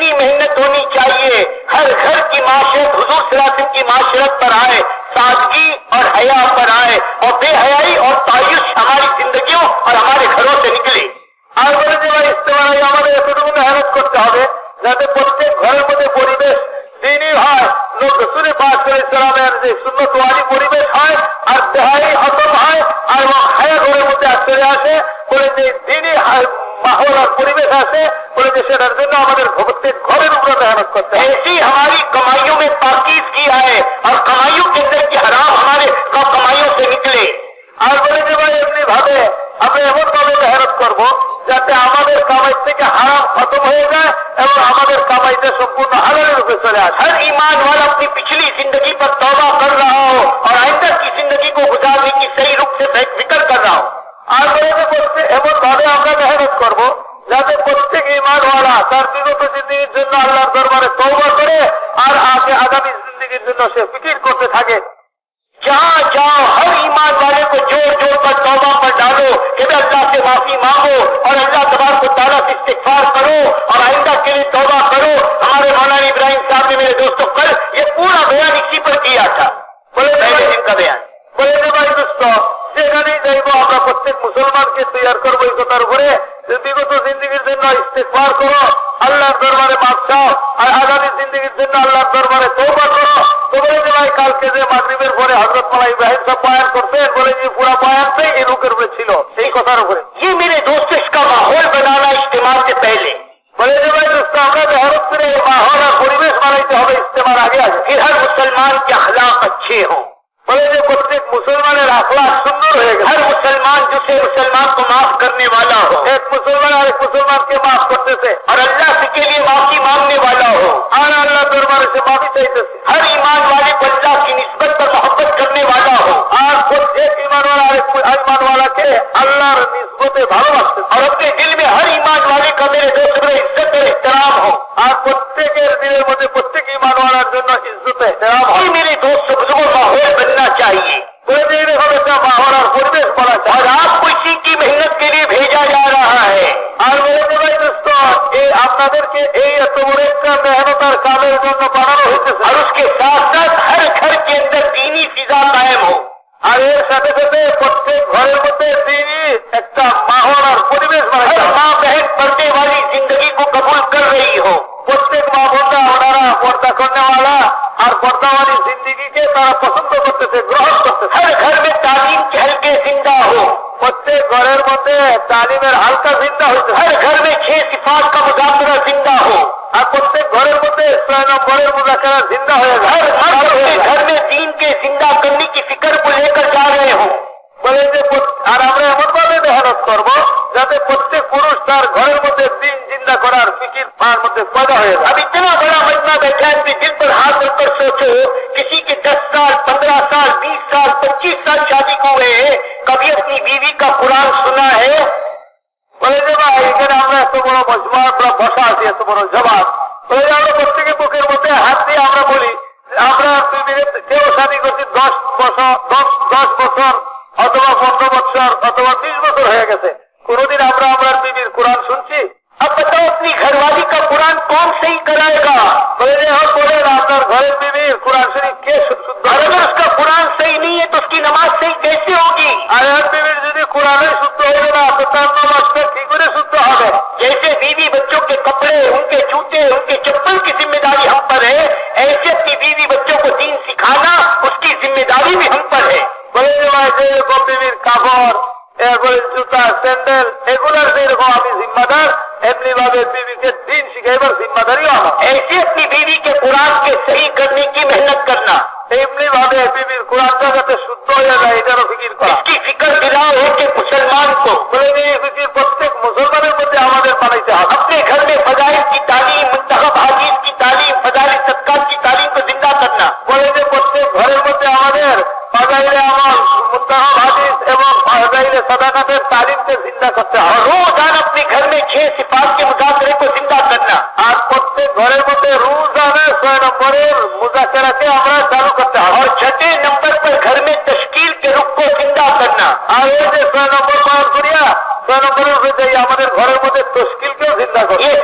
भी मेहनत होनी चाहिए हर घर की माशिर हुजूर सलातिम की माशिरत पर आए सादगी और हया पर आए वो फिर हयाई और तायुस हमारी जिंदगियों और हमारे घरों से निकले और বলে যে ইস্তামাই আমাদের ছোট ছোট হেদ করতে হবে যাতে প্রত্যেক ঘরের মধ্যে পরিবেশ دینی হল লোকসুনে পাঠ করে ইসলামের যে সুন্নাত वाली পরিবেশ হয় আর তে হাই হত হয় আর ওয়াহ হয়া ঘরের মধ্যে আশ্রয় আসে করেন دینی হাই মাহল আর পরিবেশ আছে বলে যে সেটার জন্য আমাদের প্রত্যেক ঘরের উপরে মেহনত করতে হয় ऐसी हमारी कमाइयों में पाकिजगी आए और कमाइयों के अंदर की हराम हमारे कमाइयों से निकले আর বলে যে ভাই এমনি ভাবে আমরা এমন ভাবে মেহনত করবো যাতে আমাদের কামাই থেকে হারাম খতম হয়ে যায় এবং আমাদের কামাইটা সম্পূর্ণ হালালের রূপে চলে আসে हर ईमान वाला अपनी पिछली जिंदगी पर तौबा कर रहा हो और आइंदा की जिंदगी को गुजारने की सही रूप से আর বলেছে প্রত্যেক এমন ভাবে আমরা মেহনত করব যাতে প্রত্যেক ইমানওয়ালা তার বিগত জিন্দিগির জন্য আল্লাহর দরবারে তৌবা করে আর আগে আগামী জিন্দিগির জন্য সে ফিকির করতে থাকে जहाँ जाओ हर ईमान वाले को जोड़ जोड़ कर तौबा पर डालो कि अल्लाह से माफी मांगो और अल्लाह तबार को ताला से इस्तेफार करो और आइंदा के लिए तौबा करो हमारे मौलाना इब्राहिम साहब ने मेरे दोस्तों कल ये पूरा बयान इसी पर किया था बोले पहले दिन का बयान প্রত্যেক মুসলমানকে তৈয়ার করবো এই কথার উপরে যে বিগত জন্য ইস্তেফার করো আল্লাহর দরবারে মাপ চাও আর আগামী জিন্দিগির জন্য আল্লাহর দরবারে তৌবা করো তোমার জেলায় কালকে যে মাগরীবের পরে হজরত মালা ইব্রাহিম সব বয়ান করছেন বলে যে পুরা বয়ানটাই এই রুকের উপরে ছিল এই কথার উপরে ये मेरे दोस्त इसका माहौल बनाना इस्तेमाल से पहले বলে যে ভাই দোস্ত আমরা ভারত ফিরে এই মাহল আর পরিবেশ বানাইতে হবে ইস্তেমার আগে আগে फिर हर मुसलमान के अखलाक अच्छे हों বলে যে প্রত্যেক মুসলমানের আখলাক সুন্দর दूसरे मुसलमान को माफ करने वाला हो एक मुसलमान और एक मुसलमान के माफ करते थे और अल्लाह के लिए माफी मांगने वाला हो और अल्लाह दरबार से माफी चाहिए तो। हर ईमान वाले को की निस्बत पर मोहब्बत करने वाला हो और खुद एक ईमान वाला एक ईमान वाला के अल्लाह निस्बत भालोबासते और अपने दिल में हर ईमान वाले का मेरे दोस्त में इज्जत और एहतराम हो और प्रत्येक दिलेর মধ্যে প্রত্যেক ईमान वाला জন্য इज्जत है हो मेरे दोस्त बुजुर्ग माहौल बनना चाहिए कुलदेवी भगवता माहौल और गुरदेश बड़ा और आपको इसी की मेहनत के लिए भेजा जा रहा है और मेरे भाई दोस्तों ये আপনাদেরকে এই এত বড় একটা মেহনত আর কামের জন্য বানানো হয়েছে আর उसके साथ साथ हर घर के अंदर दीनी फिजा कायम हो और এর সাথে সাথে প্রত্যেক ঘরের মধ্যে तालीम हल्का तो जिंदा हो हर घर में छह सिफात का मुजाकरा जिंदा हो আর প্রত্যেক ঘরের মধ্যে ঘরের मुजाकरा जिंदा हो हर हर घर में दीन के जिंदा करने की फिक्र को लेकर जा रहे हो बोले जो আর আমরা এমন ভাবে মেহনত করবো যাতে प्रत्येक पुरुष तार घर মধ্যে দিন जिंदा करार फिक्र তার মধ্যে तो पैदा हो अब इतना बड़ा मजमा बैठा है कि दिल पर हाथ रखकर सोचो किसी के दस साल पंद्रह साल बीस साल पच्चीस साल शादी को हुए कभी अपनी बीवी का कुरान सुना है বলে যে ভাই এখানে আমরা এত বড় মজমা আমরা বসা আছি এত বড় জবাব ওই আমরা প্রত্যেকে বুকের মধ্যে হাত দিয়ে আমরা বলি আমরা দুই মিনিট কেউ শাদি করছি দশ বছর দশ দশ বছর অথবা পনেরো বছর অথবা বিশ বছর হয়ে গেছে কোনদিন আমরা আমার দিদির কোরআন শুনছি আপনি ঘরওয়ালি কা কোরআন কম সেই করায়গা থাকবে এরকম বিবির কাপড় এরপরে জুতা স্যান্ডেল এগুলোর যেরকম আমি জিম্মাদার এমনি ভাবে बीवी के दीन शिखेबर जिम्मेदारी आना ऐसे अपनी बीवी के कुरान के सही करने की मेहनत करना এমনি ভাবে বিবির কোরআনটা যাতে শুদ্ধ হয়ে যায় এটারও ফিকির করা কি ফিকর দিলাও হচ্ছে মুসলমান কো বলে এই ফিকির প্রত্যেক মুসলমানের মধ্যে আমাদের বানাইতে হবে अपने घर में फजाइल की ताकत মুস্তাহব হাদিস এবং ঘরের মধ্যে রোজানা ছয় छठे नंबर पर घर में तश्कील के रुख को जिंदा करना আর ওই যে ছয় নম্বর পালন করিয়া ছয় নম্বরের আমাদের ঘরের মধ্যে তশকিলকেও জিন্দা করবে এই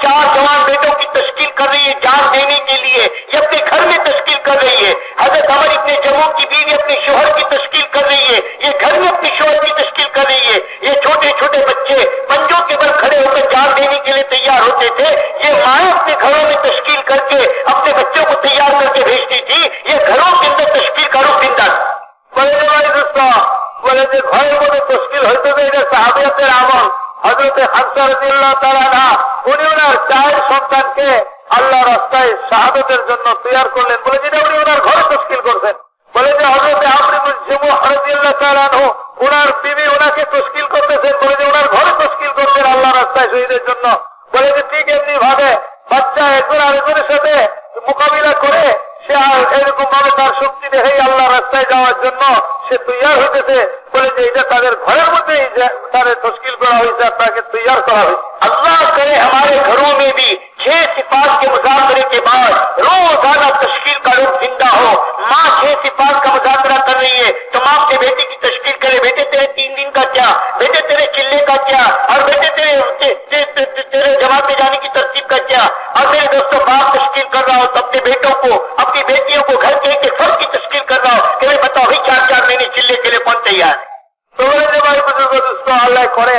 चार जवान बेटों की तश्कील कर रही है जान देने के लिए ये अपने घर में तश्कील कर रही है हजरत अमर इतने जमू की बीवी अपने शोहर की तश्कील कर रही है ये घर में अपने शोहर की तश्कील कर रही है ये छोटे छोटे बच्चे पंजों के बल खड़े होकर जान देने के लिए तैयार होते थे ये माए अपने घरों में तश्कील करके अपने बच्चों को तैयार करके भेजती थी ये घरों के হজরতে হাজারদুল্লাহ তারা না উনি ওনার চায়ের সন্তানকে আল্লাহ রাস্তায় শাহাদতের জন্য তৈয়ার করলেন বলে যেটা উনি ওনার ঘরে তস্কিল করছেন বলে যে হজরতে জিমু জুমু তালান তালানহ ওনার বিবি ওনাকে তস্কিল করতেছেন বলে যে ওনার ঘরে তস্কিল করছেন আল্লাহ রাস্তায় শহীদের জন্য বলে যে ঠিক এমনি ভাবে বাচ্চা একজন আরেকজনের সাথে মোকাবিলা করে সে करे हमारे घरों में भी छह सिफात के मुजाकरे के बाद रोजाना तश्कील का रूप जिंदा हो माँ छह सिफात का मुजाकरा कर रही है तो माँ बेटे की तश्कील करे बेटे तेरे तीन दिन का क्या बेटे तेरे चिल्ले का क्या और बेटे तेरे तेरे जमात जाने की तरतीब का क्या और मेरे दोस्तों बाप कर रहा हो तो अपने बेटों को अपनी बेटियों को घर के एक एक फर्ज की तस्कीन कर रहा हो कि भाई बताओ भाई चार चार महीने चिल्ले के लिए कौन तैयार তো বলে যে আল্লাহ করে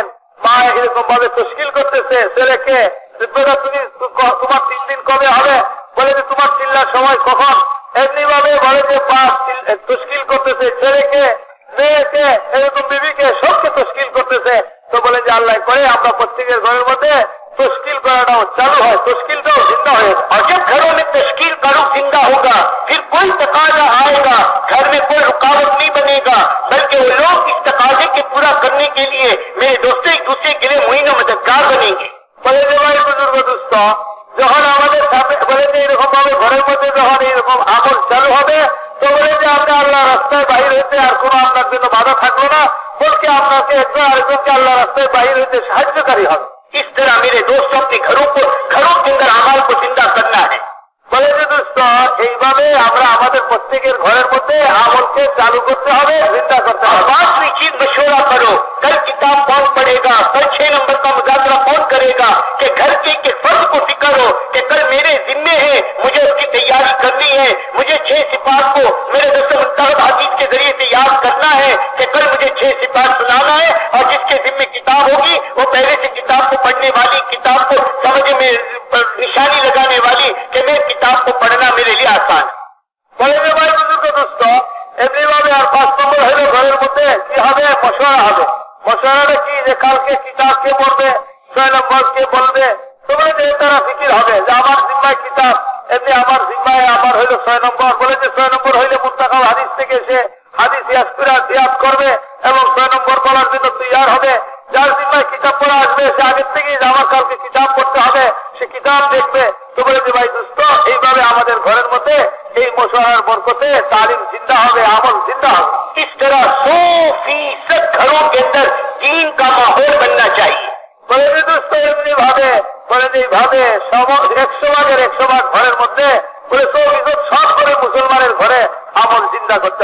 আমরা প্রত্যেকের ঘরের মধ্যে তস্কিল করাটাও চালু হয় তস্কিলটাও জিন্দা হয়ে तश्कील का रुख जिंदा होगा फिर कोई तकाजा आएगा घर में कोई रुकावट नहीं बनेगा बल्कि वो लोग इस तकाजे के पूरा करने के लिए मेरे दोस्तों एक दूसरे के लिए मुहिना मददगार बनेंगे বলে যে ভাই বুজুর্গ দুস্থ যখন আমাদের সাথে বলে যে এরকম ভাবে ঘরের মধ্যে যখন এইরকম আমল চালু হবে তো বলে যে আপনি আল্লাহ রাস্তায় বাহির হইতে আর কোনো আপনার জন্য বাধা থাকলো না বলকে আপনাকে একজন আরেকজনকে আল্লাহ রাস্তায় বাহির হইতে সাহায্যকারী হবে इस तरह मेरे दोस्तों अपने घरों को घरों প্রত্যেকের ঘরের মধ্যে আমলকে চালু করতে হবে জিন্দা করতে হবে बात की चीज करो कल किताब कौन पढ़ेगा कल छह नंबर का मुजाकरा कौन करेगा कि घर के के फर्ज को फिक्र हो कि कल मेरे जिम्मे है मुझे उसकी तैयारी करनी है मुझे छह सिपात को मेरे दोस्तों मुंतब हाफिज के जरिए से याद करना है कि कल मुझे छह सिपात सुनाना है और जिसके जिम्मे किताब होगी वो पहले से किताब को पढ़ने वाली किताब को समझ में निशानी लगाने वाली कि मैं किताब को पढ़ना মশলা হবে মশলাটা কি যে কালকে কিতাব কে পড়বে ছয় নম্বর কে বলবে তোমরা যে তারা ফিকির হবে যে আমার জিম্মায় কিতাব এমনি আমার জিম্মায় আমার হইলো ছয় নম্বর বলে যে ছয় নম্বর হইলে মুস্তাকাল হাদিস থেকে এসে হাদিস ইয়াসপিরার জিয়াদ করবে এবং ছয় নম্বর বলার জন্য তৈয়ার হবে যার জিম্মায় কিতাব পড়া আসবে সে আগের থেকেই যে আমার কালকে কিতাব পড়তে হবে সে কিতাব দেখবে তো বলে যে ভাই দুস্থ এইভাবে আমাদের ঘরের মধ্যে এই মশলার বরকতে তালিম জিন্দা হবে আমল घरों के अंदर दीन का माहौल এমনি ভাবে বলে এই ভাবে একশো ভাগের একশো ভাগ ঘরের মধ্যে বলে সব সব করে মুসলমানের ঘরে আমল চিন্তা করতে